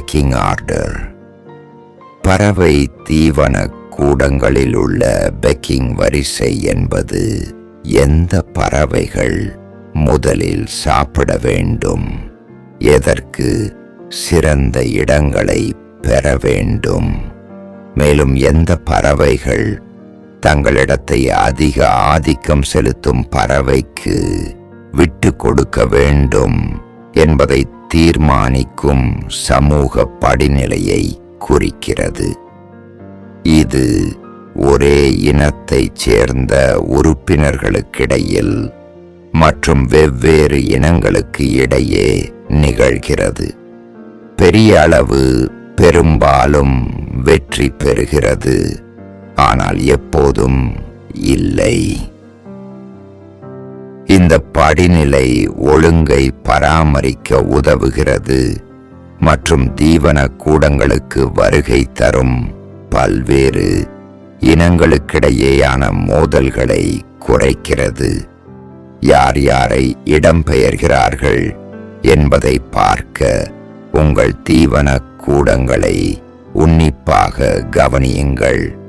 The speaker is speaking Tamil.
பெக்கிங் ஆர்டர் பறவை தீவன கூடங்களில் உள்ள பெக்கிங் வரிசை என்பது எந்த பறவைகள் முதலில் சாப்பிட வேண்டும்? எதற்கு சிறந்த இடங்களை பெற வேண்டும்? மேலும் எந்த பறவைகள் தங்களிடத்தை அதிக ஆதிக்கம் செலுத்தும் பறவைக்கு விட்டு கொடுக்க வேண்டும்? என்பதை தீர்மானிக்கும் சமூக படிநிலையை குறிக்கிறது. இது ஒரே இனத்தைச் சேர்ந்த உறுப்பினர்களுக்கிடையில் மற்றும் வெவ்வேறு இனங்களுக்கு இடையே நிகழ்கிறது. பெரிய அளவு பெரும்பாலும் வெற்றி பெறுகிறது. ஆனால் எப்போதும் இல்லை. இந்த படிநிலை ஒழுங்கை பராமரிக்க உதவுகிறது மற்றும் தீவன கூடங்களுக்கு வருகை தரும் பல்வேறு இனங்களுக்கிடையேயான மோதல்களை குறைக்கிறது. யார் யாரை இடம்பெயர்கிறார்கள் என்பதை பார்க்க உங்கள் தீவன கூடங்களை உன்னிப்பாக கவனியுங்கள்.